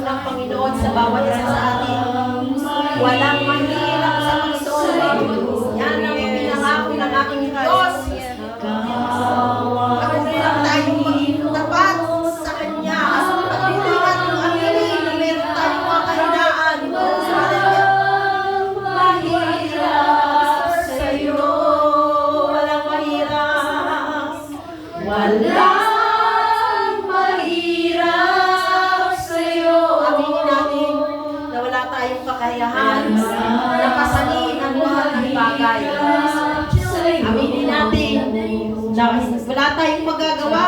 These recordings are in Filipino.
Panginoon sa bawat isa sa atin. Walang mahirap sa Panginoon. Wala tayong magagawa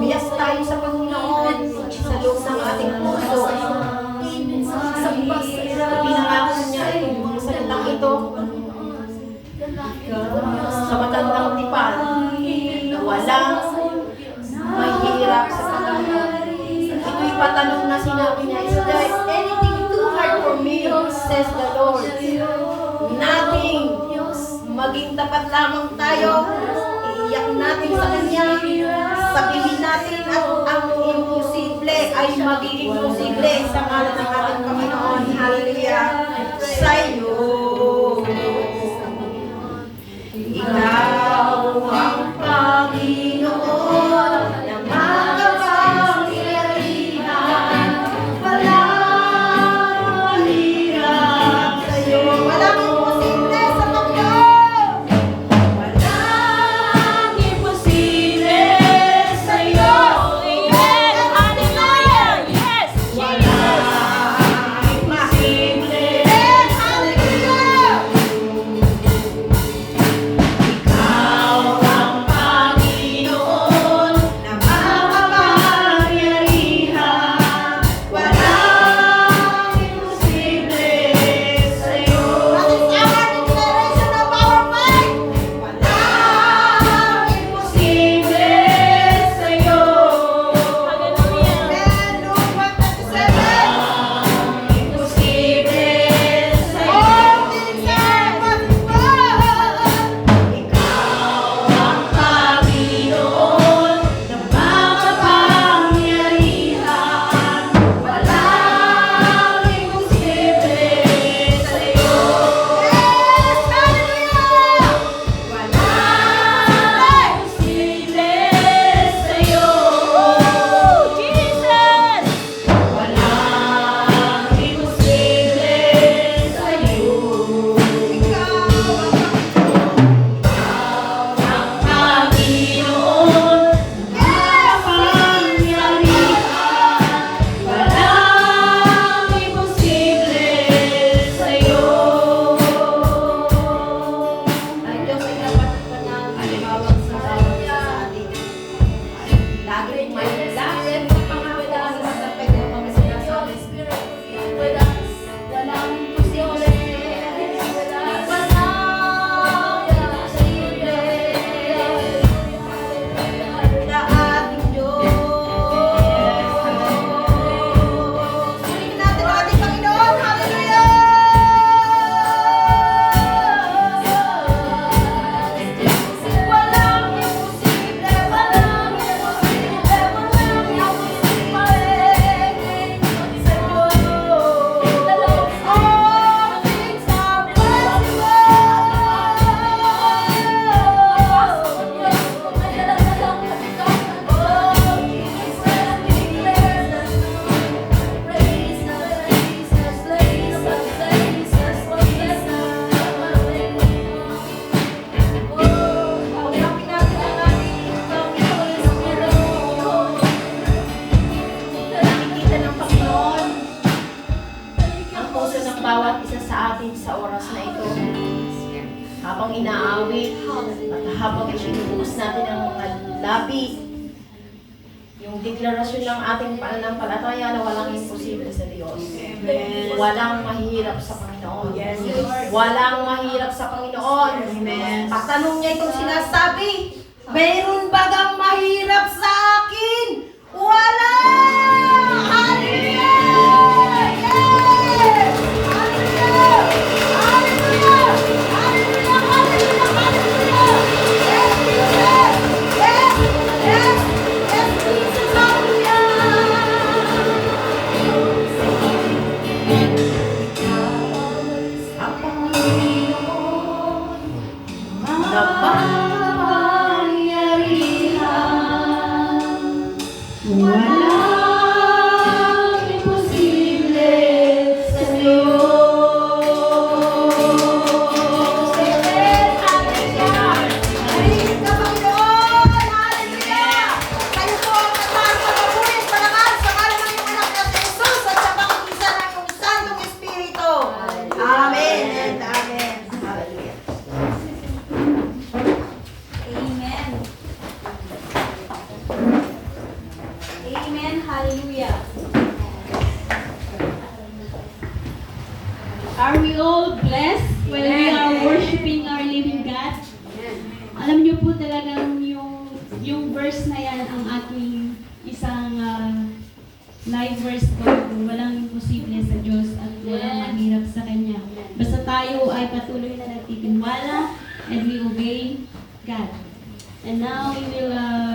Pagbibiyas tayo sa Panginoon sa loob ng ating puso. Pinangako niya yung mga salitang ito sa matandang tipan na walang mahirap sa Panginoon. Ito'y patanong na sinabi niya, Is there anything too hard for me, says the Lord? Nothing. Maging tapat lamang tayo. Iiyak natin sa Kanya. Sabihin natin at ang imposible ay magiging posible sa ngalan ng ating Panginoon. Hallelujah. Sa iyo. Ikaw ang Panginoon oras na ito. Habang inaawit at habang isinubukas natin ang mga labi, yung deklarasyon ng ating pananampalataya na walang imposible sa Diyos. Walang mahirap sa Panginoon. Yes. Walang mahirap sa Panginoon. Amen. Patanong niya itong sinasabi, Mayroon bagang mahirap sa akin? Wala! Hallelujah. Are we all blessed when we are worshiping our living God? Alam niyo po talagang yung yung verse na yan ang aking isang ah, live verse ko. Walang imposible sa Diyos at walang mahirap sa Kanya. Basta tayo ay patuloy na nagtitiwala and we obey God. And now we will uh,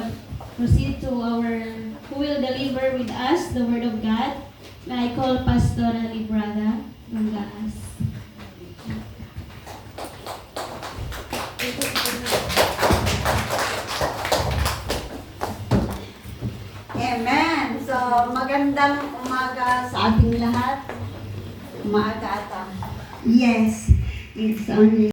proceed to our, who will deliver with us the Word of God. May I call Pastor Librada from Gaas. Amen. So, magandang umaga sa ating lahat. Umaga ata. Yes, it's only